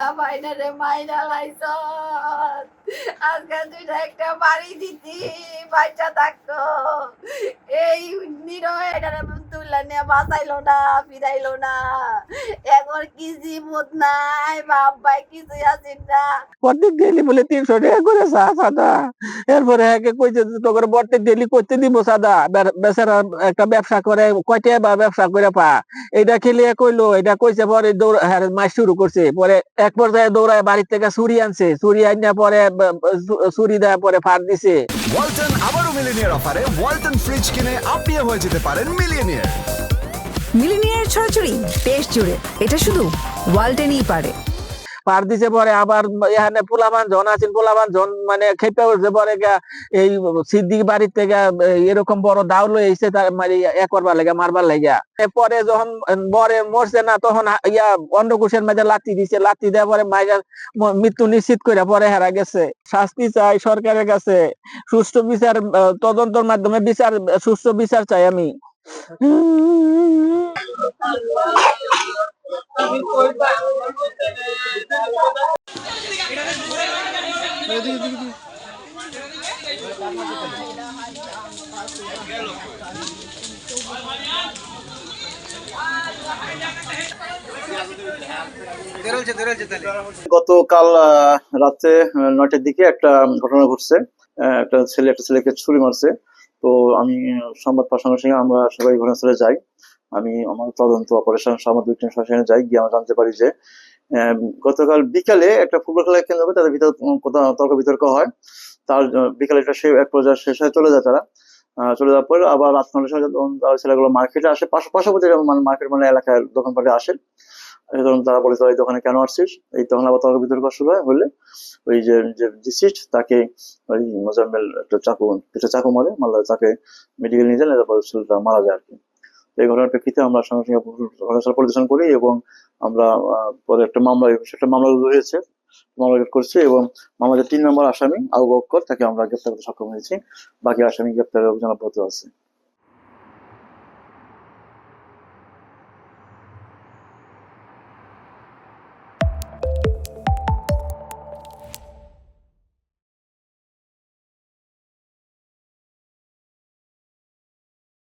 মাইনারে মাইনা লাইছ আজকে দুইটা একটা বাড়ি দিতি, বাচ্চা থাকতো এই নিয়ে বাঁচাইলো না, ফিরাইলো না। এখন কি নাই বাপ ভাই আছিস না। বলে তিনশো টাকা করে সাদা। এরপরে একে কইছে তোকে ডেলি করতে দিব সাদা। বেচারা একটা ব্যবসা করে, কয়টা বা ব্যবসা করে পা। এটা খেলিয়ে কইলো এটা কইছে পরে দৌড় হ্যাঁ মাস শুরু করছে। পরে এক পর্যায়ে দৌড়ায় বাড়ির থেকে চুরি আনছে। চুরি আনিয়া পরে চুরি দেয় পরে ফার দিছে। ওয়ালটন আবারও মিলিনিয়ার অফারে ওয়ালটন ফ্রিজ কিনে আপনিও হয়ে যেতে পারেন মিলিয়নিয়ার মিলিনিয়ার ছড়াছড়ি দেশ জুড়ে। এটা শুধু ওয়ালটেনই পারে। পার দিছে পরে আবার এখানে পোলাবান জন আছেন পোলাবান জন মানে খেপে উঠছে পরে এই সিদ্দিক বাড়ির থেকে এরকম বড় দাও লই এসে তার মানে এ করবার লাগে, মারবার লাগে। পরে যখন বরে মরছে না, তখন ইয়া অন্ডকোষের মাঝে লাতি দিছে লাতি দেওয়ার পরে মায়ের মৃত্যু নিশ্চিত করে পরে হারা গেছে। শাস্তি চাই সরকারের কাছে, সুষ্ঠু বিচার তদন্তের মাধ্যমে বিচার, সুষ্ঠু বিচার চাই আমি। গতকাল রাতে নয়টার দিকে একটা ঘটনা ঘটছে। একটা ছেলে, একটা ছেলেকে ছুরি মারছে। তো আমি সংবাদ পাওয়ার সঙ্গে সঙ্গে আমরা সবাই ঘটনাস্থলে যাই। আমি, আমার তদন্ত অপারেশন সামগ্রিক সেখানে যাই, গিয়ে আমরা জানতে পারি যে গতকাল বিকালে একটা ফুটবল খেলা কেন্দ্র করে তাদের ভিতর তর্ক বিতর্ক হয়। তার বিকালে সে এক পর্যায়ে শেষ হয়ে চলে যায় তারা। চলে যাওয়ার পর আবার রাত নটার সময় যখন তারা ছেলেগুলো মার্কেটে আসে, পাশ- পাশাপাশি মানে মার্কেট মানে এলাকায় দোকানপাটে আসে তখন তারা বলে তোরা এই দোকানে কেন আসছিস? এই তখন আবার তর্ক বিতর্ক শুরু হয়, হলে ওই যে যে ডিসিস্ট তাকে ওই মোজাম্মেল একটা চাকু একটা চাকু মারে, মারলে তাকে মেডিকেল নিয়ে যান তারপর ছেলেটা মারা যায় আর কি এই ঘটনার প্রেক্ষিতে আমরা সঙ্গে সঙ্গে ঘটনাস্থল পরিদর্শন করি এবং আমরা পরে একটা মামলা একটা মামলা রুজু হয়েছে মামলা করছে এবং মামলার তিন নম্বর আসামি আবু বক্কর, তাকে আমরা গ্রেপ্তার করতে সক্ষম হয়েছি। বাকি আসামি গ্রেপ্তারের অভিযান অব্যাহত আছে।